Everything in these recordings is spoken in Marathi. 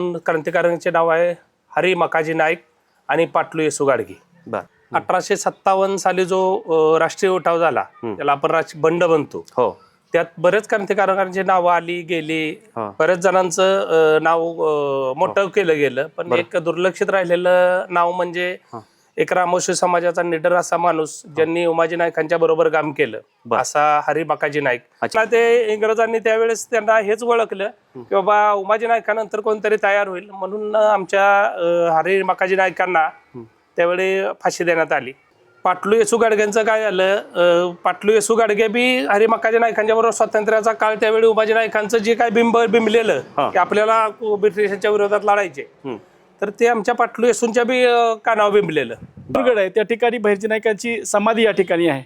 क्रांतिकारकांचे नाव आहे हरी मकाजी नाईक आणि पाटलू येसू गाडगे अठराशे सत्तावन्न साली जो राष्ट्रीय उठाव झाला. त्याला आपण राज बंड बनतो हो त्यात बरेच क्रांतिकारकांची नावं आली गेली हा. बरेच जणांचं नाव मोठं केलं गेलं पण. एक दुर्लक्षित राहिलेलं नाव म्हणजे हा. एक रामोशी समाजाचा निडर असा माणूस ज्यांनी उमाजी नाईकांच्या बरोबर काम केलं. असा हरी बाकाजी नाईक. ते इंग्रजांनी त्यावेळेस त्यांना हेच ओळखलं की बाबा उमाजी नाईकानंतर कोणतरी तयार होईल म्हणून आमच्या हरी मकाजी नाईकांना त्यावेळी फाशी देण्यात आली. पाटलू येसू गाडग्यांचं काय झालं पाटलू येसू गाडगे बी हरी मकाजी नाईकांच्या बरोबर स्वातंत्र्याचा काळ त्यावेळी उमाजी नाईकांचं जे काय बिंब बिंबलेलं. की आपल्याला ब्रिटिशांच्या विरोधात लढायचे. तर ते आमच्या पाटलू येसूंच्या बी कानावर बिंबलेलं दुर्गड आहे त्या ठिकाणी बहिर्जी नायकांची समाधी या ठिकाणी आहे.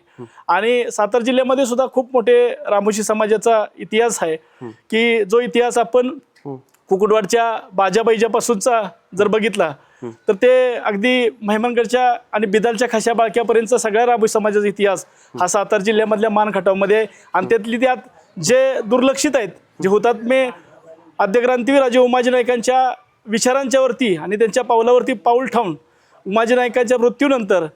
आणि सातारा जिल्ह्यामध्ये सुद्धा खूप मोठे रामोशी समाजाचा इतिहास आहे की जो इतिहास आपण कुकुडवाडच्या बाजाबाईजापासूनचा जर बघितला तर ते अगदी महिमनगडच्या आणि बिदालच्या खाशा बाळक्यापर्यंतचा सगळ्या रामोशी समाजाचा इतिहास हा सातारा जिल्ह्यामधल्या मानखटावमध्ये आहे. आणि त्यातली त्यात जे दुर्लक्षित आहेत जे हुतात्मे आद्यक्रांतीवीर राजे उमाजी नायकांच्या विचारांच्या वरती आणि त्यांच्या पावलावरती पाऊल ठेवून उमाजी नायकांच्या मृत्यूनंतर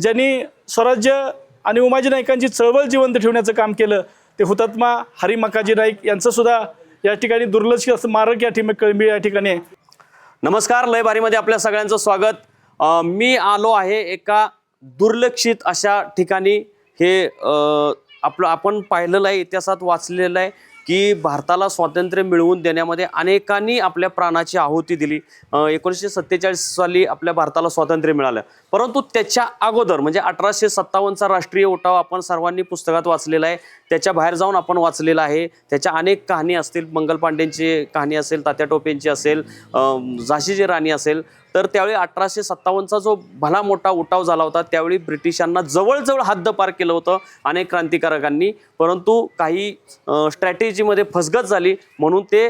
ज्यांनी स्वराज्य आणि उमाजी नायकांची चळवळ जिवंत ठेवण्याचं काम केलं ते हुतात्मा हरी मकाजी नाईक यांचं सुद्धा या ठिकाणी दुर्लक्ष असं मारक या ठिकाणी या ठिकाणी आहे. नमस्कार लय बारीमध्ये आपल्या सगळ्यांचं स्वागत. अ, मी आलो आहे एका दुर्लक्षित अशा ठिकाणी. हे अ, आपलं आपण पाहिलेलं आहे इतिहासात वाचलेलं आहे. की भारताला स्वातंत्र्य मिळवून देण्यामध्ये अनेकांनी आपल्या प्राणाची आहुती दिली. एकोणीसशे सत्तेचाळीस साली आपल्या भारताला स्वातंत्र्य मिळालं. परंतु त्याच्या अगोदर म्हणजे अठराशे सत्तावन्नचा राष्ट्रीय उठाव आपण सर्वांनी पुस्तकात वाचलेला आहे. त्याच्या बाहेर जाऊन आपण वाचलेला आहे. त्याच्या अनेक कहाणी असतील मंगल पांडेंची कहाणी असेल तात्या टोपेंची असेल झाशीची राणी असेल तर त्यावेळी अठराशे सत्तावन्नचा जो भला मोठा उठाव झाला होता त्यावेळी ब्रिटिशांना जवळजवळ हद्दपार केलं होतं अनेक क्रांतिकारकांनी. परंतु काही स्ट्रॅटेजीमध्ये फसगत झाली म्हणून ते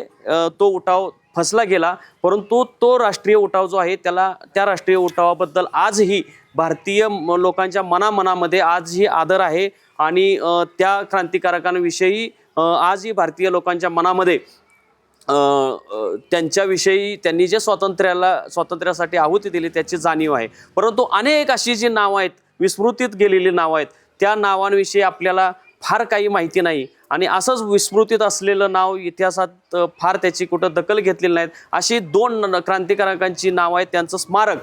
तो उठाव फसला गेला. परंतु तो राष्ट्रीय उठाव जो आहे त्याला त्या राष्ट्रीय उठावाबद्दल आजही भारतीय म- लोकांच्या मनामनामध्ये आजही आदर आहे. आणि त्या क्रांतिकारकांविषयी आजही भारतीय लोकांच्या मनामध्ये त्यांच्याविषयी त्यांनी जे स्वातंत्र्याला स्वातंत्र्यासाठी आहुती दिली त्याची जाणीव आहे. परंतु अनेक अशी जी नावं आहेत विस्मृतीत गेलेली नावं आहेत त्या नावांविषयी आपल्याला फार काही माहिती नाही. आणि असंच विस्मृतीत असलेलं नाव इतिहासात फार त्याची कुठं दखल घेतलेली नाहीत. अशी दोन क्रांतिकारकांची नावं आहेत त्यांचं स्मारक.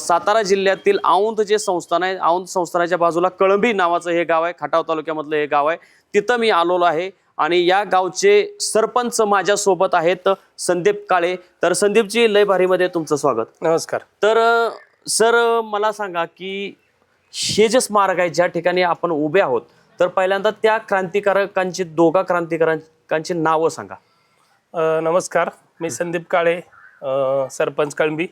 सातारा जिल्ह्यातील औंध जे संस्थान आहे औंध संस्थानाच्या बाजूला कळंबी नावाचं हे गाव आहे खटाव तालुक्यामधलं हे गाव आहे. तिथं मी आलेलो आहे आणि या गावचे सरपंच माझ्यासोबत आहेत संदीप काळे. तर संदीपजी लय भारीमध्ये तुमचं स्वागत. नमस्कार. तर सर मला सांगा की हे जे स्मारक आहे ज्या ठिकाणी आपण उभे आहोत तर पहिल्यांदा त्या क्रांतिकारकांची दोघा क्रांतिकारकांची नावं सांगा. अ, नमस्कार. मी संदीप काळे अ, सरपंच कळंबी.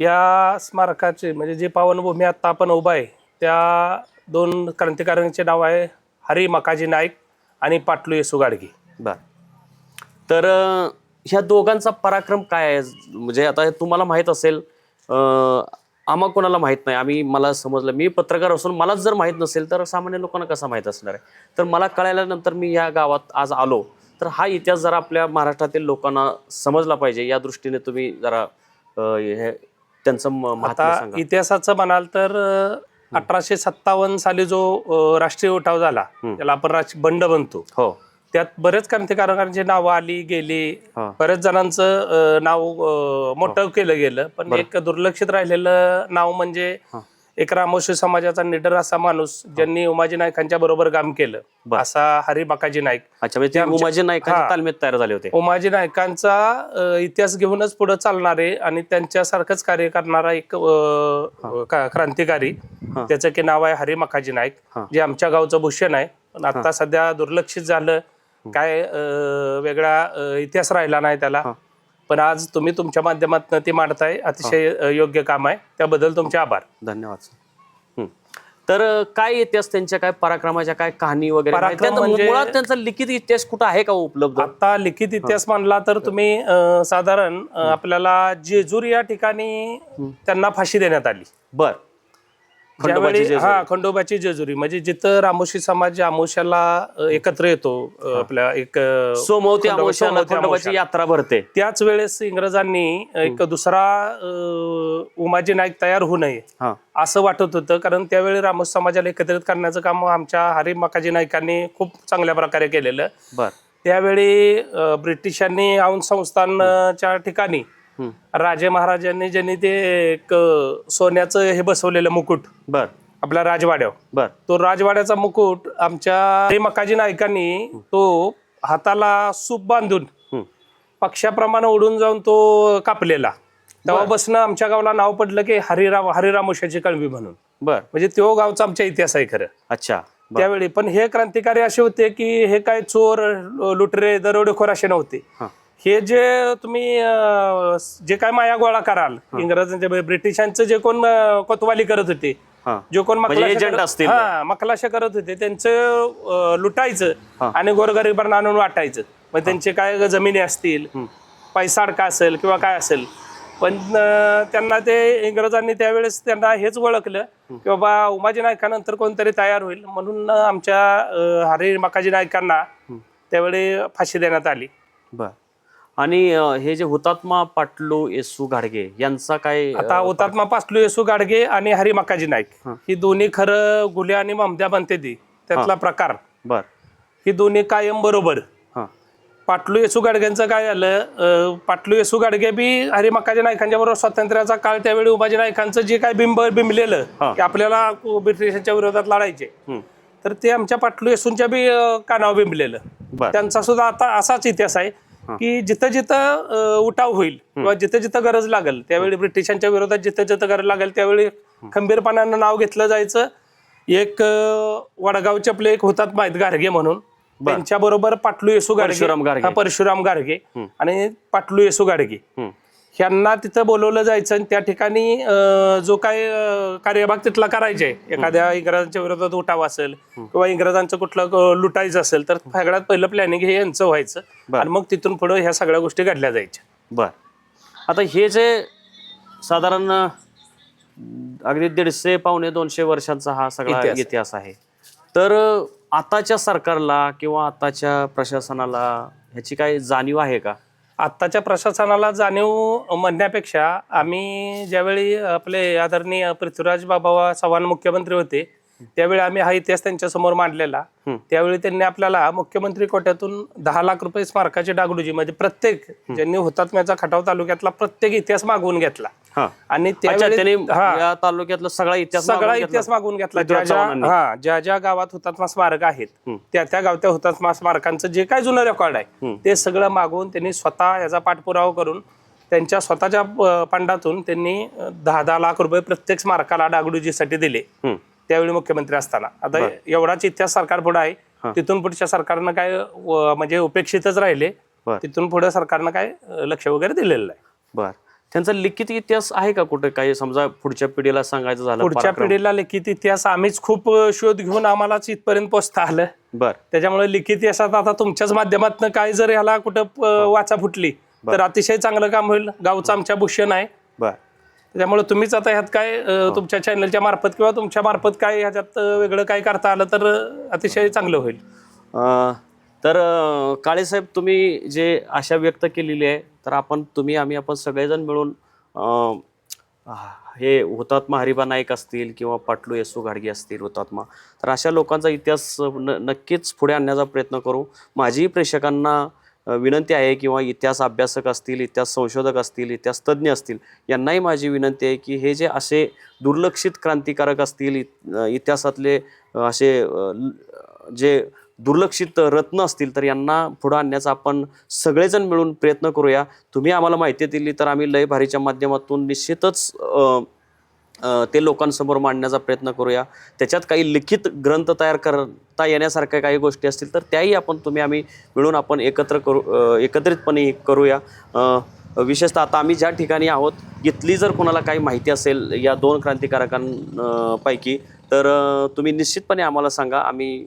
या स्मारकाचे म्हणजे जी पावनभूमी आत्ता आपण उभा आहे त्या दोन क्रांतिकारकांचे नाव आहे हरी मकाजी नाईक आणि पाटलू येसू गाडगे. बर. तर अ, ह्या दोघांचा पराक्रम काय आहे? म्हणजे आता हे तुम्हाला माहीत असेल अ, आम्हा कोणाला माहीत नाही. आम्ही मला समजलं. मी पत्रकार असून मलाच जर माहीत नसेल तर सामान्य लोकांना कसा माहीत असणार आहे? तर मला कळाल्यानंतर मी या गावात आज आलो. तर हा इतिहास जरा आपल्या महाराष्ट्रातील लोकांना समजला पाहिजे. या दृष्टीने तुम्ही जरा हे त्यांचं आता इतिहासाचं म्हणाल तर अठराशे सत्तावन्न साली जो राष्ट्रीय उठाव झाला. त्याला आपण राज बंड बनतो हो. त्यात बरेच क्रांतिकारकांची नावं आली गेली. बरेच जणांचं अ, नाव अ, मोठं केलं गेलं पण. एक दुर्लक्षित राहिलेलं नाव म्हणजे. एक रामोशी समाजाचा निडर असा माणूस ज्यांनी उमाजी नाईकांच्या बरोबर काम केलं बरं. असा हरी बाकाजी नाईक अच्छा म्हणजे ते आमच्या- उमाजी हा. तालमीत तयार झाले होते उमाजी नाईकांचा अ, इतिहास घेऊनच पुढे चालणारे आणि त्यांच्यासारखंच कार्य करणारा एक अ, का- क्रांतिकारी हा. त्याचं की नाव आहे हरी मकाजी नाईक हा. जे आमच्या गावचं भूषण आहे पण आता सध्या दुर्लक्षित झालं काय अ, वेगळा अ, इतिहास राहिला नाही त्याला. हा. पण आज तुम्ही तुमच्या माध्यमातून ते मांडताय. अतिशय अ, योग्य काम आहे. त्याबद्दल तुमचे आभार. धन्यवाद सर. हं. तर अ, काय इतिहास त्यांच्या काय पराक्रमाच्या काय कहाणी वगैरे? पराक्रम त्यांचा म्हणजे- मुळात त्यांचा लिखित इतिहास कुठं आहे का उपलब्ध? आता लिखित इतिहास मानला तर तुम्ही अ, साधारण अ, आपल्याला जेजूर या ठिकाणी त्यांना फाशी देण्यात आली. बर. ज्यावेळी. हा खंडोबाची जेजुरी. म्हणजे जिथं रामोशी समाज अमोशाला अ, एकत्र येतो आपल्या एक सोमवती खंडोबाची. यात्रा भरते. त्याच वेळेस इंग्रजांनी एक दुसरा उमाजी नाईक तयार होऊ नये हा. असं वाटत होतं. कारण त्यावेळी रामोस समाजाला एकत्रित करण्याचं काम आमच्या हरी मकाजी नाईकांनी खूप चांगल्या प्रकारे केलेलं. बर. त्यावेळी ब्रिटिशांनी औंध संस्थानच्या ठिकाणी. राजे महाराजांनी ज्यांनी ते एक सोन्याचं हे बसवलेलं मुकुट बर. आपल्या राजवाड्यावर. बर. तो राजवाड्याचा मुकुट आमच्या मकाजी नाईकांनी तो हाताला सूप बांधून. पक्षाप्रमाणे उडून जाऊन तो कापलेला. तेव्हापासून आमच्या गावाला नाव पडलं की हरिराम हरिरामोशाची कळवी म्हणून. बर. म्हणजे तो गावचा आमचा इतिहास आहे खरं. अच्छा. त्यावेळी पण हे क्रांतिकारी असे होते की हे काय चोर लुटरे दरोडेखोर असे नव्हते. हा. जे तुम्ही अं, जे काय माया गोळा कराल इंग्रजांचे म्हणजे ब्रिटिशांचं जे कोण अं, कोतवाली करत होते हा. जे कोण म्हणजे मकलाशा agent करत- असतील. हा मकलाशा करत होते त्यांचं अं, लुटायचं. आणि गोरगरिबांना आणून वाटायचं. मग त्यांचे काय जमिनी असतील पैसा अडका असेल किंवा काय असेल. पण अं, त्यांना ते इंग्रजांनी त्यावेळेस त्यांना हेच ओळखलं की बाबा उमाजी नायकानंतर कोणतरी तयार होईल म्हणून आमच्या अं, हरी मकाजी नायकांना त्यावेळी फाशी देण्यात आली. बर. आणि हे जे हुतात्मा पाटलू येसू गाडगे यांचा काय आता हुतात्मा पासलू येसू गाडगे आणि हरी मकाजी नाईक ही. दोन्ही खरं गुल्या आणि ममत्या बनते ती. त्यातला प्रकार. बर. ही दोन्ही कायम बरोबर. पाटलू येसू गाडग्यांचं काय झालं पाटलू येसू गाडगे बी हरी मक्काजी नायकांच्या बरोबर स्वातंत्र्याचा काळ त्यावेळी उमाजी नायकांचं जे काय बिंब बिंबलेलं. की आपल्याला ब्रिटिशांच्या विरोधात लढायचे. तर ते आमच्या पाटलू येसूंच्या बी कानावर बिंबलेलं. त्यांचा सुद्धा आता असाच इतिहास आहे. की जिथं जिथं उठाव होईल किंवा जिथं जिथं गरज लागेल त्यावेळी ब्रिटिशांच्या विरोधात जिथं जिथं गरज लागेल त्यावेळी खंबीरपणानं नाव घेतलं जायचं. एक वडगावचे आपले एक होतात माहीत गार्गे म्हणून. त्यांच्या बरोबर पाटलू येसू गाडगे परशुराम गाडगे. परशुराम गाडगे आणि पाटलू येसू गाडगे. ह्यांना तिथं बोलवलं जायचं आणि त्या ठिकाणी अं, जो काय अं, कार्यभाग तिथला करायचे. एखाद्या इंग्रजांच्या विरोधात उठाव असेल किंवा इंग्रजांचं कुठलं अं, लुटायचं असेल तर सगळ्यात पहिलं प्लॅनिंग हे यांचं व्हायचं. आणि मग तिथून पुढे ह्या सगळ्या गोष्टी घडल्या जायच्या. बर. आता हे जे साधारण अं, अगदी दीडशे पावणे दोनशे वर्षांचा हा सगळा इतिहास. इतिहास आहे. तर अं, आताच्या सरकारला किंवा आताच्या प्रशासनाला ह्याची काही जाणीव आहे का? आत्ताच्या प्रशासनाला जाणीव म्हणण्यापेक्षा आम्ही ज्यावेळी आपले आदरणीय पृथ्वीराज बाबा चव्हाण मुख्यमंत्री होते त्यावेळी आम्ही हा इतिहास त्यांच्यासमोर मांडलेला त्यावेळी त्यांनी आपल्याला मुख्यमंत्री कोट्यातून दहा लाख रुपये स्मारकाची डागडुजी म्हणजे प्रत्येक ज्यांनी हुतात्म्याचा खटाव तालुक्यातला प्रत्येक इतिहास मागवून घेतला. आणि त्यावेळी तालुक्यातला सगळा इतिहास सगळा इतिहास. मागून घेतला. हा ज्या ज्या गावात हुतात्मा स्मारक आहेत त्या त्या गावच्या हुतात्मा स्मारकांचं जे काय जुनं रेकॉर्ड आहे ते सगळं मागवून त्यांनी स्वतः याचा पाठपुरावा करून त्यांच्या स्वतःच्या फंडातून त्यांनी दहा दहा लाख रुपये प्रत्येक स्मारकाला डागडुजीसाठी दिले. त्यावेळी मुख्यमंत्री असताना. आता एवढाच इतिहास सरकार पुढे आहे. तिथून पुढच्या सरकारनं काय अं, म्हणजे उपेक्षितच राहिले. बर. तिथून पुढे सरकारनं काय अं, लक्ष वगैरे दिलेलं नाही. बर. त्यांचा लिखित इतिहास आहे का कुठे काही? समजा पुढच्या पिढीला सांगायचं झालं पुढच्या पराक्रम? पिढीला लिखित इतिहास आम्हीच खूप अं, शोध घेऊन आम्हालाच इथपर्यंत पोचता आलं. बर. त्याच्यामुळे लिखित इतिहासात आता तुमच्याच माध्यमातून काय जर ह्याला कुठं अं, वाचा फुटली तर अतिशय चांगलं काम होईल. गावचं आमच्या भूषण आहे. बर. त्याच्यामुळे तुम्हीच आता ह्यात काय अं, तुमच्या चॅनलच्या मार्फत किंवा तुमच्या मार्फत काय ह्याच्यात वेगळं काय करता आलं तर अतिशय चांगलं होईल. तर काळेसाहेब तुम्ही जे आशा व्यक्त केलेली आहे तर आपण तुम्ही आम्ही आपण सगळेजण मिळून हे हुतात्मा हरिबा नाईक असतील किंवा पाटलू येसू घाडगे असतील हुतात्मा तर अशा लोकांचा इतिहास न नक्कीच पुढे आणण्याचा प्रयत्न करू. माझीही प्रेक्षकांना विनंती आहे किंवा इतिहास अभ्यासक असतील इतिहास संशोधक असतील इतिहास तज्ज्ञ असतील यांनाही माझी विनंती आहे की हे जे असे दुर्लक्षित क्रांतिकारक असतील इत- इतिहासातले असे जे दुर्लक्षित रत्न असतील तर यांना पुढं आणण्याचा आपण सगळेजण मिळून प्रयत्न करूया. तुम्ही आम्हाला माहिती दिली तर आम्ही लय भारीच्या माध्यमातून निश्चितच ते लोकांसमोर मांडण्याचा प्रयत्न करूया. त्याच्यात काही लिखित ग्रंथ तयार करता येण्यासारख्या काही गोष्टी असतील तर त्याही आपण तुम्ही आम्ही मिळून आपण एकत्र करू एकत्रितपणे हे करूया विशेषतः आता आम्ही ज्या ठिकाणी आहोत इथली जर कोणाला काही माहिती असेल या दोन क्रांतिकारकांपैकी तर तुम्ही निश्चितपणे आम्हाला सांगा. आम्ही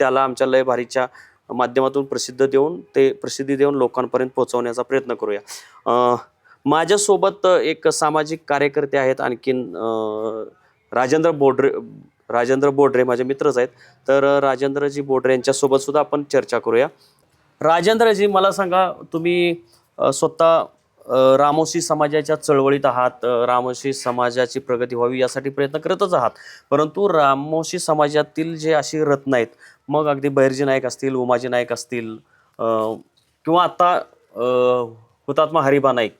त्याला आमच्या लय भारीच्या माध्यमातून प्रसिद्ध देऊन ते प्रसिद्धी देऊन लोकांपर्यंत पोहोचवण्याचा प्रयत्न करूया. माझ्यासोबत एक सामाजिक कार्यकर्ते आहेत आणखीन राजेंद्र बोडरे राजेंद्र बोडरे माझे मित्रच आहेत. तर राजेंद्रजी बोडरे यांच्यासोबत सुद्धा आपण चर्चा करूया. राजेंद्रजी मला सांगा तुम्ही स्वतः रामोशी समाजाच्या चळवळीत आहात रामोशी समाजाची प्रगती व्हावी यासाठी प्रयत्न करतच आहात. परंतु रामोशी समाजातील जे अशी रत्न आहेत मग अगदी बहिर्जी नाईक असतील उमाजी नाईक असतील किंवा आता हुतात्मा हरिबा नाईक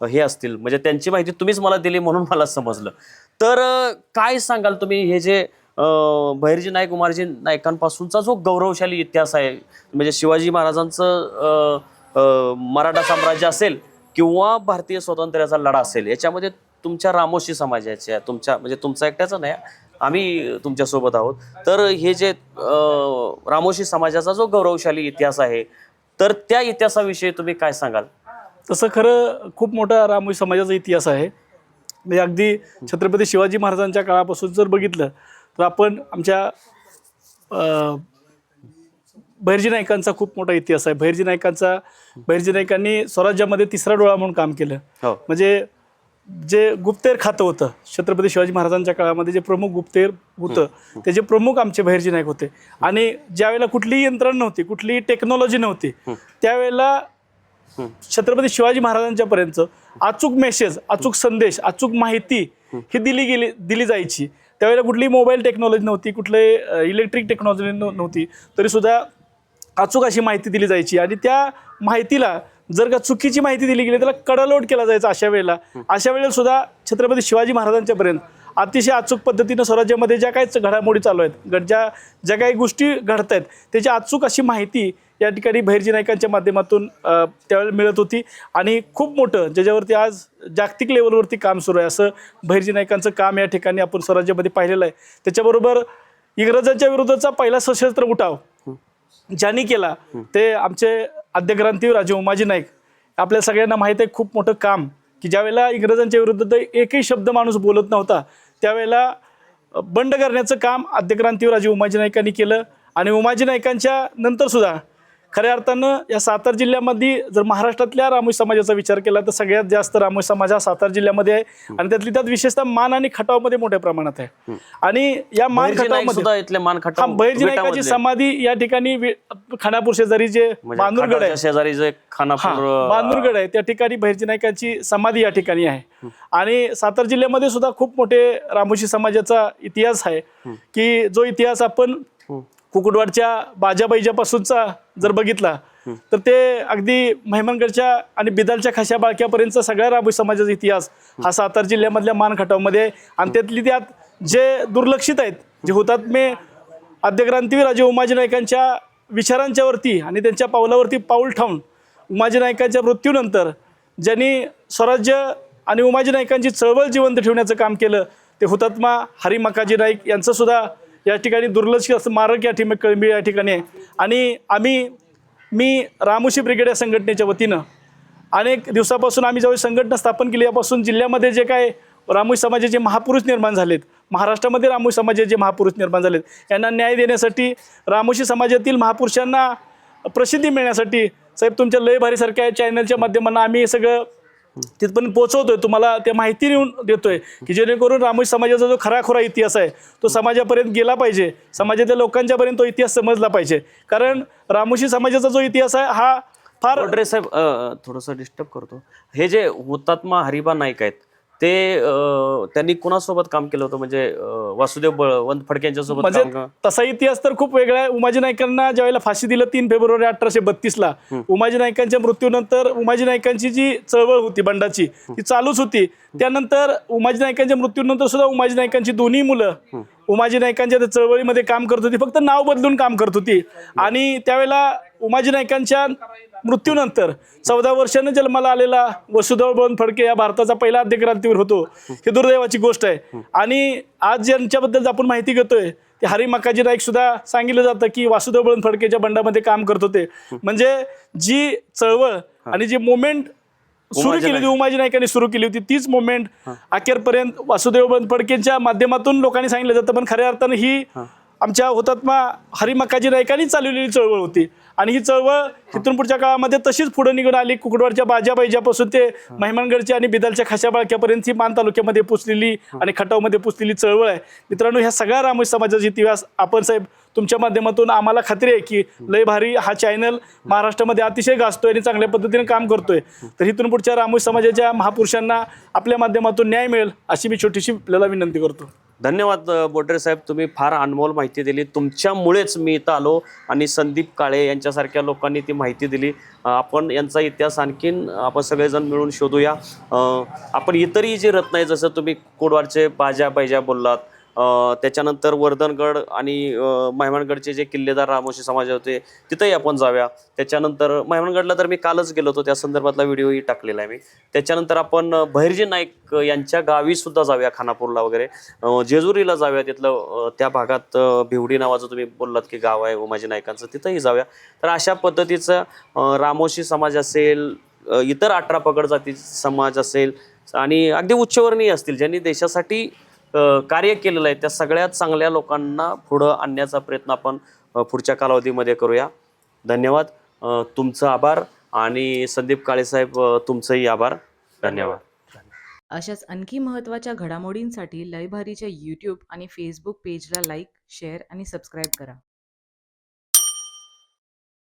हे असतील. म्हणजे त्यांची माहिती तुम्हीच मला दिली म्हणून मला समजलं. तर काय सांगाल तुम्ही हे जे भैरजी नाईक उमारजी नायकांपासूनचा जो गौरवशाली इतिहास आहे म्हणजे शिवाजी महाराजांचं मराठा साम्राज्य असेल किंवा भारतीय स्वातंत्र्याचा लढा असेल याच्यामध्ये तुमच्या रामोशी समाजाच्या तुमच्या म्हणजे तुमचा एकट्याचा नाही आम्ही तुमच्यासोबत आहोत. तर हे जे रामोशी समाजाचा जो गौरवशाली इतिहास आहे तर त्या इतिहासाविषयी तुम्ही काय सांगाल? तसं खरं खूप मोठा रामोशी समाजाचा इतिहास आहे. म्हणजे अगदी छत्रपती शिवाजी महाराजांच्या काळापासून जर बघितलं तर आपण आमच्या बहिर्जी नाईकांचा खूप मोठा इतिहास आहे. बहिर्जी नाईकांचा बहिर्जी नाईकांनी स्वराज्यामध्ये तिसरा डोळा म्हणून काम केलं. हो. म्हणजे जे गुप्तेर खातं होतं छत्रपती शिवाजी महाराजांच्या काळामध्ये जे प्रमुख गुप्तेर होतं त्याचे प्रमुख आमचे बहिर्जी नाईक होते. आणि ज्यावेळेला कुठलीही यंत्रणा नव्हती कुठलीही टेक्नॉलॉजी नव्हती त्यावेळेला छत्रपती शिवाजी महाराजांच्यापर्यंत अचूक मेसेज अचूक संदेश अचूक माहिती ही दिली गेली दिली जायची. त्यावेळेला कुठली मोबाईल टेक्नॉलॉजी नव्हती कुठली इलेक्ट्रिक टेक्नॉलॉजी नव्हती तरीसुद्धा अचूक अशी माहिती दिली जायची. आणि त्या माहितीला जर का चुकीची माहिती दिली गेली त्याला कडलोट केला जायचा अशा वेळेला. अशा वेळेला सुद्धा छत्रपती शिवाजी महाराजांच्यापर्यंत अतिशय अचूक पद्धतीनं स्वराज्यामध्ये ज्या काही घडामोडी चालू आहेत ज्या ज्या काही गोष्टी घडत आहेत त्याची अचूक अशी माहिती या ठिकाणी बहिर्जी नायकांच्या माध्यमातून त्यावेळेला मिळत होती. आणि खूप मोठं ज्याच्यावरती आज जागतिक लेवलवरती काम सुरू आहे. असं बहिर्जी नायकांचं काम या ठिकाणी आपण स्वराज्यामध्ये पाहिलेलं आहे. त्याच्याबरोबर इंग्रजांच्या विरोधाचा पहिला सशस्त्र उठाव ज्यांनी केला ते आमचे आद्यक्रांती राजे उमाजी नाईक. आपल्या सगळ्यांना माहीत आहे खूप मोठं काम की ज्यावेळेला इंग्रजांच्या विरुद्ध एकही शब्द माणूस बोलत नव्हता त्यावेळेला बंड करण्याचं काम आद्यक्रांतीवर राजे उमाजी नाईकांनी केलं. आणि उमाजी नाईकांच्या नंतर सुद्धा खऱ्या अर्थानं या सातारा जिल्ह्यामध्ये जर महाराष्ट्रातल्या रामोशी समाजाचा विचार केला तर सगळ्यात जास्त रामोशी समाज हा सातारा जिल्ह्यामध्ये आहे. आणि त्यातली त्यात विशेषतः मान आणि खटावमध्ये मोठ्या प्रमाणात आहे. आणि या मान खटावमध्ये मान खटाव बेटामधले. समाधी या ठिकाणी खानापूर शेजारी जे म्हणजे बांदूरगड आहे. शेजारी जे खानापूर अ, बांदूरगड आहे. त्या ठिकाणी बहिर्जी नाईकांची समाधी या ठिकाणी आहे. आणि सातारा जिल्ह्यामध्ये सुद्धा खूप मोठे रामोशी समाजाचा इतिहास आहे की जो इतिहास आपण कुकुटवाडच्या बाजाबाईजापासूनचा जर बघितला तर ते अगदी महिमनगडच्या आणि बिदालच्या खाशा बाळक्यापर्यंतचा सगळ्या रामोशी समाजाचा इतिहास हा सातारा जिल्ह्यामधल्या मानखटावमध्ये आहे. आणि त्यातली त्यात जे दुर्लक्षित आहेत जे हुतात्मे आद्यक्रांतीवीर राजे उमाजी नायकांच्या विचारांच्यावरती आणि त्यांच्या पावलावरती पाऊल ठाऊन उमाजी नायकांच्या मृत्यूनंतर ज्यांनी स्वराज्य आणि उमाजी नायकांची चळवळ जिवंत ठेवण्याचं काम केलं ते हुतात्मा हरी मकाजी नाईक यांचं सुद्धा या ठिकाणी दुर्लक्ष असं मारक या ठिकाणी या ठिकाणी आहे. आणि आम्ही मी रामोशी ब्रिगेड या संघटनेच्या वतीनं अनेक दिवसापासून आम्ही ज्यावेळी संघटना स्थापन केली यापासून जिल्ह्यामध्ये जे काय रामोशी समाजाचे महापुरुष निर्माण झालेत महाराष्ट्रामध्ये रामोशी समाजाचे महापुरुष निर्माण झालेत यांना न्याय देण्यासाठी रामोशी समाजातील महापुरुषांना प्रसिद्धी मिळण्यासाठी साहेब तुमच्या लय भारीसारख्या चॅनलच्या माध्यमांना आम्ही हे सगळं तिथपर्यंत पोहोचवतोय तुम्हाला ते माहिती देऊन देतोय की जेणेकरून रामोशी समाजाचा जो खराखुरा इतिहास आहे तो समाजापर्यंत गेला पाहिजे. समाजातल्या लोकांच्यापर्यंत तो इतिहास समजला पाहिजे. कारण रामोशी समाजाचा जो इतिहास आहे हा फार साहेब थोडंसं डिस्टर्ब करतो. हे जे हुतात्मा हरिबा नाईक आहेत ते त्यांनी कुणासोबत काम केलं होतं? म्हणजे वासुदेव बळवंत फडके यांच्यासोबत म्हणजे काम तसा इतिहास तर खूप वेगळा आहे. उमाजी नाईकांना ज्यावेळेला फाशी दिलं तीन फेब्रुवारी अठराशे बत्तीसला उमाजी नाईकांच्या मृत्यूनंतर उमाजी नाईकांची जी चळवळ होती बंडाची ती चालूच होती. त्यानंतर उमाजी नाईकांच्या मृत्यूनंतर सुद्धा उमाजी नाईकांची दोन्ही मुलं उमाजी नाईकांच्या त्या चळवळीमध्ये काम करत होती. फक्त नाव बदलून काम करत होती. आणि त्यावेळेला उमाजी नाईकांच्या मृत्यूनंतर चौदा वर्षानं जन्माला आलेला वसुदेव बळवंत फडके या भारताचा पहिला अध्यक्रांतीवर होतो. ही दुर्दैवाची गोष्ट आहे. आणि आज ज्यांच्याबद्दल आपण माहिती घेतोय ते हरी मकाजी नाईक सुद्धा सांगितलं जातं की वासुदेव बळवंत फडकेच्या बंडामध्ये काम करत होते. म्हणजे जी चळवळ आणि जी मुवमेंट सुरू केली होती उमाजी नाईकांनी सुरू केली होती तीच मुवमेंट अखेरपर्यंत वासुदेव बळवंत फडकेच्या माध्यमातून लोकांनी सांगितलं जातं. पण खऱ्या अर्थानं ही. आमच्या हुतात्मा हरी मकाजी नाईकांनी चालवलेली चळवळ होती. आणि ही चळवळ इथून पुढच्या काळामध्ये तशीच पुढे निघून आली. कुकडवाडच्या बाजा बैजापासून ते महिमानगडच्या आणि बिदलच्या खाशा बाळक्यापर्यंत ही मान तालुक्यामध्ये पुसलेली आणि खटावमध्ये पुसलेली चळवळ आहे. मित्रांनो ह्या सगळ्या रामोशी समाजाचा इतिहास आपण साहेब तुमच्या माध्यमातून आम्हाला खात्री आहे की लय भारी हा चॅनल महाराष्ट्रामध्ये अतिशय गाजतोय आणि चांगल्या पद्धतीने काम करतोय. तर इथून पुढच्या रामोशी समाजाच्या महापुरुषांना आपल्या माध्यमातून न्याय मिळेल अशी मी छोटीशी आपल्याला विनंती करतो. धन्यवाद अ, बोडरे साहेब. तुम्ही फार अनमोल माहिती दिली. तुमच्यामुळेच मी इथं आलो आणि संदीप काळे यांच्यासारख्या लोकांनी ती माहिती दिली. आपण यांचा इतिहास आणखीन आपण सगळेजण मिळून शोधूया. आपण इतरही जे रत्न आहे जसं तुम्ही कोडवाडचे बाजा बैजा बोललात त्याच्यानंतर वर्धनगड आणि मेहमानगडचे जे किल्लेदार रामोशी समाज होते तिथंही आपण जाऊया. त्याच्यानंतर मेहमानगडला तर मी कालच गेलो होतो त्या संदर्भातला व्हिडिओही टाकलेला आहे मी. त्याच्यानंतर आपण भैरजी बहिर्जी नाईक यांच्या गावी सुद्धा जाऊया खानापूरला वगैरे. जेजुरीला जाऊया तिथलं त्या भागात भिवडी नावाचं तुम्ही बोललात की गाव आहे उमाजी नायकांचं तिथंही जाऊया. तर अशा पद्धतीचं रामोशी समाज असेल इतर अठरा पगड जाती समाज असेल आणि अगदी उच्चवर्णीय असतील ज्यांनी देशासाठी कार्य केलेलं आहे. त्या सगळ्यात चांगल्या लोकांना पुढं आणण्याचा प्रयत्न आपण पुढच्या कालावधीमध्ये करूया. धन्यवाद. तुमचं आभार आणि संदीप काळेसाहेब तुमचंही आभार. धन्यवाद. अशाच आणखी महत्त्वाच्या घडामोडींसाठी लयभारीच्या यूट्यूब आणि फेसबुक पेजला लाईक शेअर आणि सबस्क्राईब करा.